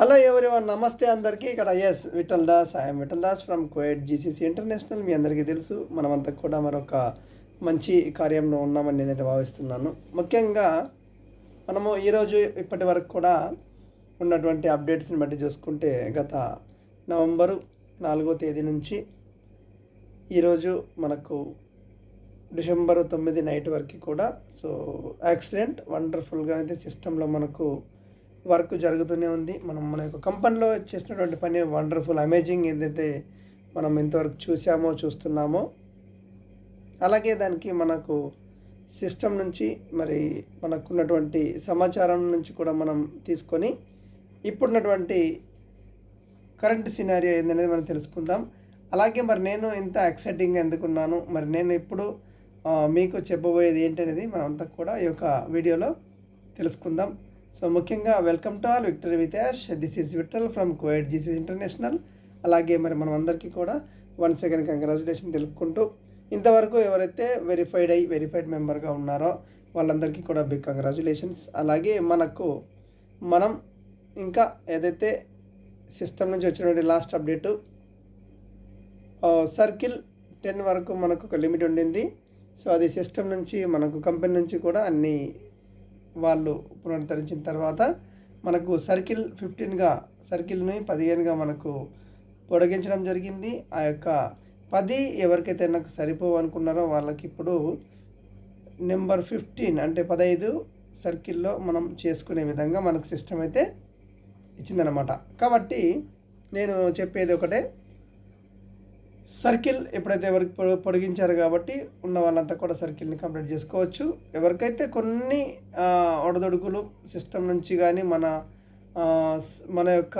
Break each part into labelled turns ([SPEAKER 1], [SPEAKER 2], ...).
[SPEAKER 1] Hello one నమస్తే అందరికీ ఇక్కడ S Vittal Das I'm Vittal Das from కోయట్ GCC international మీ అందరికీ తెలుసు మనమంతా కూడా మరొక మంచి కార్యంలో ఉన్నామని నేనైతే భావిస్తున్నాను ముఖ్యంగా మనము ఈరోజు ఇప్పటి వరకు కూడా ఉన్నటువంటి అప్డేట్స్ని బట్టి చూసుకుంటే గత నవంబరు నాలుగో తేదీ నుంచి ఈరోజు మనకు డిసెంబర్ తొమ్మిది నైట్ వరకు కూడా సో యాక్సిడెంట్ వండర్ఫుల్గా అయితే సిస్టంలో మనకు వర్క్ జరుగుతూనే ఉంది మనం మన యొక్క కంపెనీలో చేసినటువంటి పని వండర్ఫుల్ అమేజింగ్ ఏదైతే మనం ఇంతవరకు చూసామో చూస్తున్నామో అలాగే దానికి మనకు సిస్టమ్ నుంచి మరి మనకున్నటువంటి సమాచారం నుంచి కూడా మనం తీసుకొని ఇప్పుడున్నటువంటి కరెంట్ సినారియో ఏందనేది మనం తెలుసుకుందాం అలాగే మరి నేను ఇంత ఎక్సైటింగ్గా ఎందుకున్నాను మరి నేను ఇప్పుడు మీకు చెప్పబోయేది ఏంటనేది మనం అంతా కూడా ఈ యొక్క వీడియోలో తెలుసుకుందాం సో ముఖ్యంగా welcome to all Victor Vitesh this is Vittal from కోయట్ GC international అలాగే మరి మనం అందరికీ కూడా వన్ సెకండ్ కంగ్రాచులేషన్ తెలుపుకుంటూ ఇంతవరకు ఎవరైతే వెరిఫైడ్ అయ్యి వెరిఫైడ్ మెంబర్గా ఉన్నారో వాళ్ళందరికీ కూడా బిగ్ కంగ్రాచులేషన్స్ అలాగే మనకు మనం ఇంకా ఏదైతే సిస్టమ్ నుంచి వచ్చినటువంటి లాస్ట్ అప్డేటు సర్కిల్ టెన్ వరకు మనకు ఒక లిమిట్ ఉండింది సో అది సిస్టమ్ నుంచి మనకు కంపెనీ నుంచి కూడా అన్ని వాళ్ళు పునరుద్ధరించిన తర్వాత మనకు సర్కిల్ ఫిఫ్టీన్గా సర్కిల్ని పదిహేనుగా మనకు పొడిగించడం జరిగింది ఆ యొక్క పది ఎవరికైతే నాకు సరిపోవు అనుకున్నారో వాళ్ళకి ఇప్పుడు నెంబర్ ఫిఫ్టీన్ అంటే పదహైదు సర్కిల్లో మనం చేసుకునే విధంగా మనకు సిస్టమ్ అయితే ఇచ్చిందనమాట కాబట్టి నేను చెప్పేది ఒకటే సర్కిల్ ఎప్పుడైతే ఎవరికి పొడిగించారు కాబట్టి ఉన్న వాళ్ళంతా కూడా సర్కిల్ని కంప్లీట్ చేసుకోవచ్చు ఎవరికైతే కొన్ని ఒడదొడుకులు సిస్టమ్ నుంచి కానీ మన మన యొక్క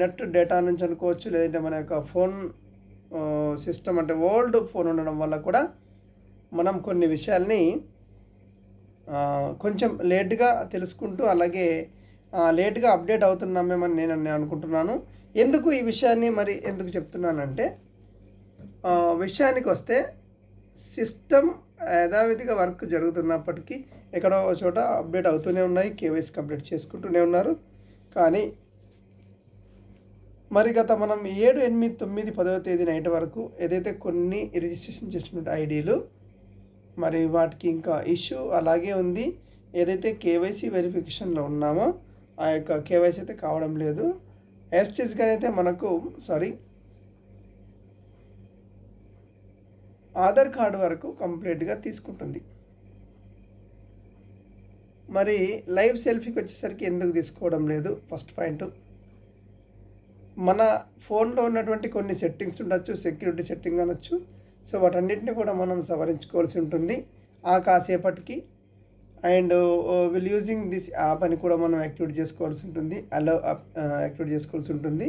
[SPEAKER 1] నెట్ డేటా నుంచి అనుకోవచ్చు లేదంటే మన యొక్క ఫోన్ సిస్టమ్ అంటే ఓల్డ్ ఫోన్ ఉండడం వల్ల కూడా మనం కొన్ని విషయాల్ని కొంచెం లేట్గా తెలుసుకుంటూ అలాగే లేట్గా అప్డేట్ అవుతున్నామేమని నేను అనుకుంటున్నాను ఎందుకు ఈ విషయాన్ని మరి ఎందుకు చెప్తున్నానంటే విషయానికి వస్తే సిస్టమ్ యథావిధిగా వర్క్ జరుగుతున్నప్పటికీ ఎక్కడో చోట అప్డేట్ అవుతూనే ఉన్నాయి కేవైసీ కంప్లీట్ చేసుకుంటూనే ఉన్నారు కానీ మరి గత మనం ఏడు ఎనిమిది తొమ్మిది పదవ తేదీ నైట్ వరకు ఏదైతే కొన్ని రిజిస్ట్రేషన్ చేసినటువంటి ఐడీలు మరి వాటికి ఇంకా ఇష్యూ అలాగే ఉంది ఏదైతే కేవైసీ వెరిఫికేషన్లో ఉన్నామో ఆ యొక్క కేవైసీ అయితే కావడం లేదు యాస్టిస్గా అయితే మనకు సారీ ఆధార్ కార్డు వరకు కంప్లీట్గా తీసుకుంటుంది మరి లైవ్ సెల్ఫీకి వచ్చేసరికి ఎందుకు తీసుకోవడం లేదు ఫస్ట్ పాయింట్ మన ఫోన్లో ఉన్నటువంటి కొన్ని సెట్టింగ్స్ ఉండొచ్చు సెక్యూరిటీ సెట్టింగ్ అనొచ్చు సో వాటన్నిటిని కూడా మనం సవరించుకోవాల్సి ఉంటుంది ఆ కాసేపటికి and will using this app అని కూడా మనం యాక్టివేట్ చేసుకోవాల్సి ఉంటుంది అలో యాక్టివేట్ చేసుకోవాల్సి ఉంటుంది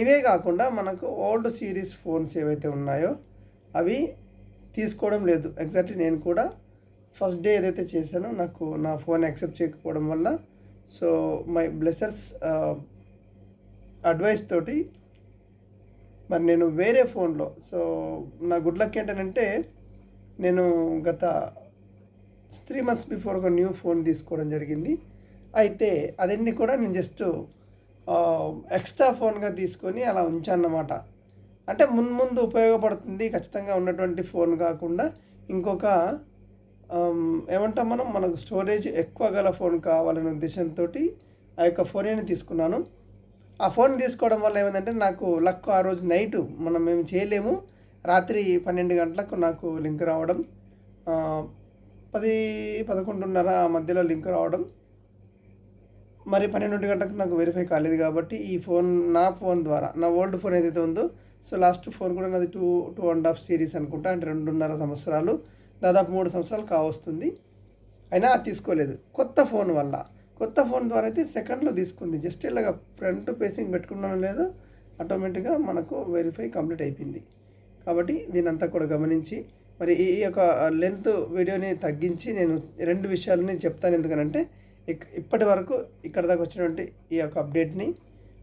[SPEAKER 1] ఇవే కాకుండా మనకు ఓల్డ్ సిరీస్ ఫోన్స్ ఏవైతే ఉన్నాయో అవి తీసుకోవడం లేదు ఎగ్జాక్ట్లీ నేను కూడా ఫస్ట్ డే ఏదైతే చేశానో నాకు నా ఫోన్ యాక్సెప్ట్ చేయకపోవడం వల్ల సో మై బ్లెసర్స్ అడ్వైస్ తోటి మరి నేను వేరే ఫోన్లో సో నా గుడ్ లక్ ఏంటంటే నేను గత త్రీ మంత్స్ బిఫోర్ ఒక న్యూ ఫోన్ తీసుకోవడం జరిగింది అయితే అదన్నీ కూడా నేను జస్ట్ ఎక్స్ట్రా ఫోన్గా తీసుకొని అలా ఉంచాను అన్నమాట అంటే మున్ముందు ఉపయోగపడుతుంది ఖచ్చితంగా ఉన్నటువంటి ఫోన్ కాకుండా ఇంకొక ఏమంటాం మనం మనకు స్టోరేజ్ ఎక్కువ గల ఫోన్ కావాలనే ఉద్దేశంతో ఆ యొక్క అని తీసుకున్నాను ఆ ఫోన్ తీసుకోవడం వల్ల ఏమైందంటే నాకు లక్ ఆ రోజు నైట్ మనం మేము చేయలేము రాత్రి పన్నెండు గంటలకు నాకు లింక్ రావడం పది పదకొండున్నర మధ్యలో లింక్ రావడం మరి పన్నెండు గంటలకు నాకు వెరిఫై కాలేదు కాబట్టి ఈ ఫోన్ నా ఫోన్ ద్వారా నా ఓల్డ్ ఫోన్ ఏదైతే ఉందో సో లాస్ట్ ఫోన్ కూడా నాది two two and half series అనుకుంటా అంటే రెండున్నర సంవత్సరాలు దాదాపు మూడు సంవత్సరాలు కావస్తుంది అయినా తీసుకోలేదు కొత్త ఫోన్ వల్ల కొత్త ఫోన్ ద్వారా అయితే సెకండ్లో తీసుకుంది జస్ట్ ఇలాగా ఫ్రంట్ పేసింగ్ పెట్టుకున్నాను లేదు ఆటోమేటిక్గా మనకు వెరిఫై కంప్లీట్ అయిపోయింది కాబట్టి దీని అంతా కూడా గమనించి మరి ఈ యొక్క లెంత్ వీడియోని తగ్గించి నేను రెండు విషయాలని చెప్తాను ఎందుకనంటే ఇప్పటి వరకు ఇక్కడ దాకా వచ్చినటువంటి ఈ యొక్క అప్డేట్ని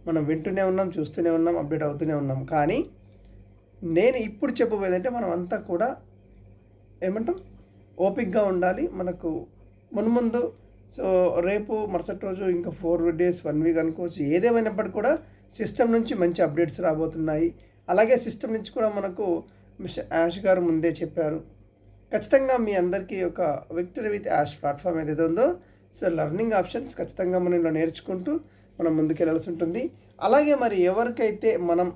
[SPEAKER 1] మనం వింటూనే ఉన్నాం చూస్తూనే ఉన్నాం అప్డేట్ అవుతూనే ఉన్నాం కానీ నేను ఇప్పుడు చెప్పబోయేదంటే మనం అంతా కూడా ఏమంటాం ఓపిక్గా ఉండాలి మనకు మున్ముందు సో రేపు మరుసటి రోజు ఇంకా ఫోర్ డేస్ వన్ వీక్ అనుకోవచ్చు ఏదేమైనప్పటికీ కూడా సిస్టమ్ నుంచి మంచి అప్డేట్స్ రాబోతున్నాయి అలాగే సిస్టమ్ నుంచి కూడా మనకు మిస్టర్ యాష్ గారు ముందే చెప్పారు ఖచ్చితంగా మీ అందరికీ ఒక విక్టరీ విత్ యాష్ ప్లాట్ఫామ్ ఏదైతే ఉందో సో లెర్నింగ్ ఆప్షన్స్ ఖచ్చితంగా మనం ఇలా నేర్చుకుంటూ మనం ముందుకెళ్ళాల్సి ఉంటుంది అలాగే మరి ఎవరికైతే మనం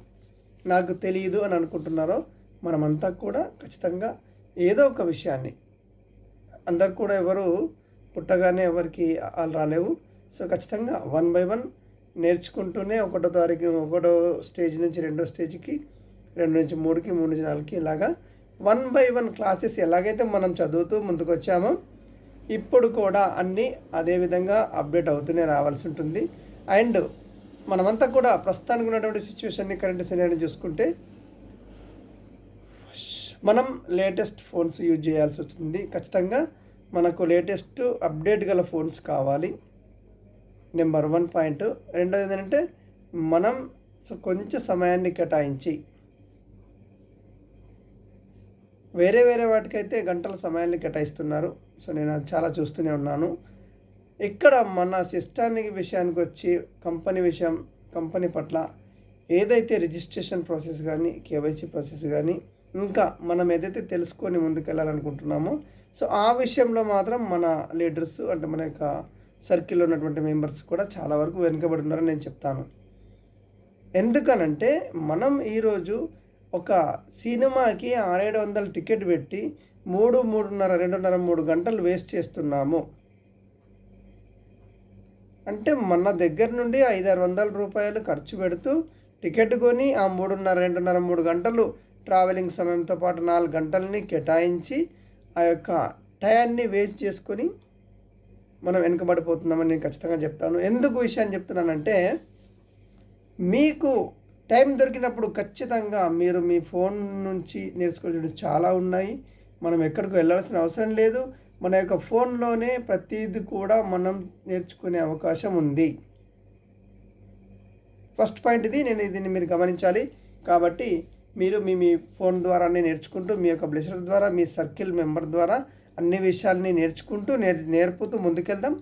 [SPEAKER 1] నాకు తెలియదు అని అనుకుంటున్నారో మనమంతా కూడా ఖచ్చితంగా ఏదో ఒక విషయాన్ని అందరు కూడా ఎవరు పుట్టగానే ఎవరికి వాళ్ళు రాలేవు సో ఖచ్చితంగా వన్ బై వన్ నేర్చుకుంటూనే ఒకటో తారీఖు ఒకటో స్టేజ్ నుంచి రెండో స్టేజ్కి రెండు నుంచి మూడుకి మూడు నుంచి నాలుగుకి ఇలాగా వన్ బై వన్ క్లాసెస్ ఎలాగైతే మనం చదువుతూ ముందుకు వచ్చామో ఇప్పుడు కూడా అన్నీ అదేవిధంగా అప్డేట్ అవుతూనే రావాల్సి ఉంటుంది అండ్ మనమంతా కూడా ప్రస్తుతానికి ఉన్నటువంటి సిచ్యువేషన్ని కరెంట్ సినారిని చూసుకుంటే మనం లేటెస్ట్ ఫోన్స్ యూజ్ చేయాల్సి వస్తుంది ఖచ్చితంగా మనకు లేటెస్ట్ అప్డేట్ గల ఫోన్స్ కావాలి నెంబర్ వన్ పాయింట్ రెండోది ఏంటంటే మనం సో కొంచెం సమయాన్ని కేటాయించి వేరే వేరే వాటికైతే గంటల సమయాన్ని కేటాయిస్తున్నారు సో నేను అది చాలా చూస్తూనే ఉన్నాను ఇక్కడ మన సిస్టానిక్ విషయానికి వచ్చి కంపెనీ విషయం కంపెనీ పట్ల ఏదైతే రిజిస్ట్రేషన్ ప్రాసెస్ కానీ కేవైసీ ప్రాసెస్ కానీ ఇంకా మనం ఏదైతే తెలుసుకొని ముందుకెళ్ళాలనుకుంటున్నామో సో ఆ విషయంలో మాత్రం మన లీడర్స్ అంటే మన యొక్క సర్కిల్లో ఉన్నటువంటి మెంబర్స్ కూడా చాలా వరకు వెనుకబడి ఉన్నారని నేను చెప్తాను ఎందుకనంటే మనం ఈరోజు ఒక సినిమాకి ఆరేడు వందల టికెట్ పెట్టి మూడు మూడున్నర రెండున్నర మూడు గంటలు వేస్ట్ చేస్తున్నాము అంటే మన దగ్గర నుండి ఐదారు వందల రూపాయలు ఖర్చు పెడుతూ టికెట్ కొని ఆ మూడున్నర రెండున్నర మూడు గంటలు ట్రావెలింగ్ సమయంతో పాటు నాలుగు గంటలని కేటాయించి ఆ యొక్క టయాన్ని వేస్ట్ చేసుకొని మనం వెనుకబడిపోతున్నామని నేను ఖచ్చితంగా చెప్తాను ఎందుకు విషయాన్ని చెప్తున్నానంటే మీకు టైం దొరికినప్పుడు ఖచ్చితంగా మీరు మీ ఫోన్ నుంచి నేర్చుకోవడం చాలా ఉన్నాయి మనం ఎక్కడికి వెళ్ళాల్సిన అవసరం లేదు మన యొక్క ఫోన్లోనే ప్రతిదీ కూడా మనం నేర్చుకునే అవకాశం ఉంది ఫస్ట్ పాయింట్ ఇది నేను దీన్ని మీరు గమనించాలి కాబట్టి మీరు మీ మీ ఫోన్ ద్వారానే నేర్చుకుంటూ మీ యొక్క బ్లెసర్స్ ద్వారా మీ సర్కిల్ మెంబర్ ద్వారా అన్ని విషయాల్ని నేర్చుకుంటూ నేర్ నేర్పుతూ ముందుకెళ్దాం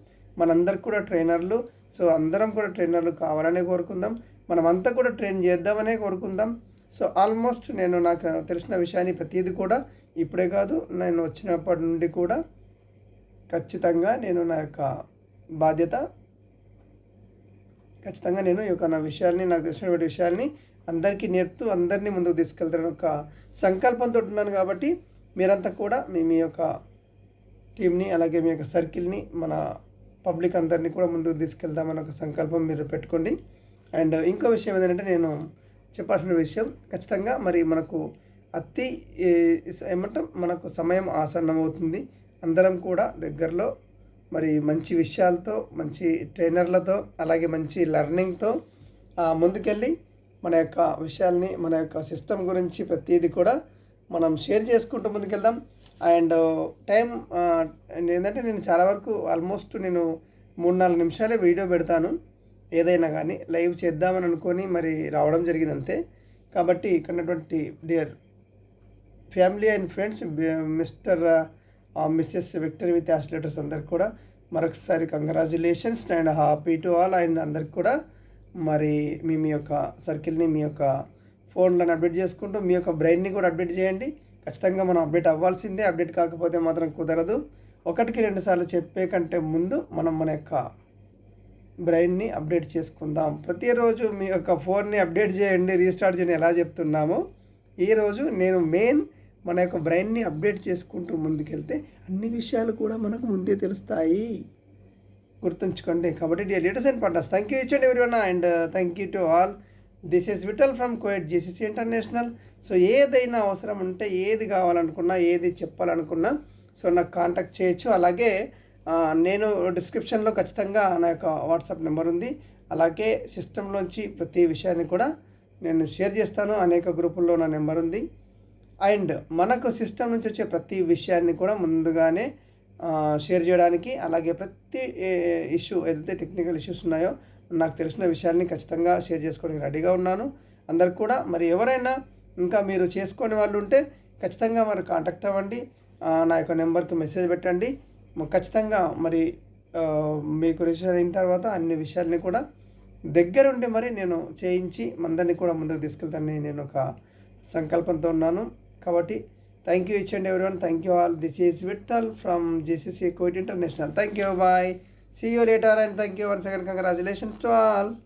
[SPEAKER 1] మనందరికి కూడా ట్రైనర్లు సో అందరం కూడా ట్రైనర్లు కావాలనే కోరుకుందాం మనమంతా కూడా ట్రైన్ చేద్దామనే కోరుకుందాం సో ఆల్మోస్ట్ నేను నాకు తెలిసిన విషయాన్ని ప్రతిదీ కూడా ఇప్పుడే కాదు నేను వచ్చినప్పటి నుండి కూడా ఖచ్చితంగా నేను నా యొక్క బాధ్యత ఖచ్చితంగా నేను ఈ యొక్క నా విషయాల్ని నాకు తెలిసినటువంటి విషయాల్ని అందరికీ నేర్పుతూ అందరినీ ముందుకు తీసుకెళ్తాను ఒక సంకల్పంతో ఉన్నాను కాబట్టి మీరంతా కూడా మీ మీ యొక్క టీంని అలాగే మీ యొక్క సర్కిల్ని మన పబ్లిక్ అందరినీ కూడా ముందుకు తీసుకెళ్దామని ఒక సంకల్పం మీరు పెట్టుకోండి అండ్ ఇంకో విషయం ఏంటంటే నేను చెప్పాల్సిన విషయం ఖచ్చితంగా మరి మనకు అతి ఏమంటాం మనకు సమయం ఆసన్నమవుతుంది అందరం కూడా దగ్గరలో మరి మంచి విషయాలతో మంచి ట్రైనర్లతో అలాగే మంచి లెర్నింగ్తో ముందుకెళ్ళి మన యొక్క విషయాల్ని మన యొక్క సిస్టమ్ గురించి ప్రతిదీ కూడా మనం షేర్ చేసుకుంటూ ముందుకెళ్దాం అండ్ టైం ఏంటంటే నేను చాలా వరకు ఆల్మోస్ట్ నేను మూడు నాలుగు నిమిషాలే వీడియో పెడతాను ఏదైనా కానీ లైవ్ చేద్దామని అనుకొని మరి రావడం జరిగింది అంతే కాబట్టి ఇక్కడ dear family and friends mister ah Mrs victory with యాస్లేటర్స్ అందరికి కూడా మరొకసారి congratulations and happy to all and అందరికి కూడా మరి మీ మీ యొక్క సర్కిల్ని మీ యొక్క ఫోన్లను అప్డేట్ చేసుకుంటూ మీ యొక్క బ్రెయిన్ని కూడా అప్డేట్ చేయండి ఖచ్చితంగా మనం అప్డేట్ అవ్వాల్సిందే అప్డేట్ కాకపోతే మాత్రం కుదరదు ఒకటికి రెండు సార్లు చెప్పే కంటే ముందు మనం మన యొక్క బ్రెయిన్ని అప్డేట్ చేసుకుందాం ప్రతిరోజు మీ యొక్క ఫోన్ని అప్డేట్ చేయండి రీస్టార్ట్ చేయండి ఎలా చెప్తున్నామో ఈరోజు నేను మెయిన్ మన యొక్క బ్రెయిన్ని అప్డేట్ చేసుకుంటూ ముందుకెళ్తే అన్ని విషయాలు కూడా మనకు ముందే తెలుస్తాయి గుర్తుంచుకోండి కాబట్టి dear leaders and partners thank you ఇచ్చండి and ఎవరి and thank you to all this is Vittal from కోయట్ GCC international so ఏదైనా అవసరం ఉంటే ఏది కావాలనుకున్నా ఏది చెప్పాలనుకున్నా సో నాకు కాంటాక్ట్ చేయొచ్చు అలాగే నేను డిస్క్రిప్షన్లో ఖచ్చితంగా నా యొక్క వాట్సాప్ నెంబర్ ఉంది అలాగే సిస్టంలోంచి ప్రతి విషయాన్ని కూడా నేను షేర్ చేస్తాను అనేక గ్రూపుల్లో నా నెంబర్ ఉంది అండ్ మనకు సిస్టమ్ నుంచి వచ్చే ప్రతి విషయాన్ని కూడా ముందుగానే షేర్ చేయడానికి అలాగే ప్రతి ఇష్యూ ఏదైతే టెక్నికల్ ఇష్యూస్ ఉన్నాయో నాకు తెలిసిన విషయాల్ని ఖచ్చితంగా షేర్ చేసుకోవడానికి రెడీగా ఉన్నాను అందరికి కూడా మరి ఎవరైనా ఇంకా మీరు చేసుకునే వాళ్ళు ఉంటే ఖచ్చితంగా మరి కాంటాక్ట్ అవ్వండి నా యొక్క నెంబర్కి మెసేజ్ పెట్టండి ఖచ్చితంగా మరి మీకు రిజిస్టర్ అయిన తర్వాత అన్ని విషయాల్ని కూడా దగ్గరుండి మరి నేను చేయించి మందరిని కూడా ముందుకు తీసుకెళ్తానని నేను ఒక సంకల్పంతో ఉన్నాను Kavati. Thank you each and everyone. Thank you all. This is Vittal from GCC Kuwait International. Thank you. Bye. See you later and thank you once again. Congratulations to all.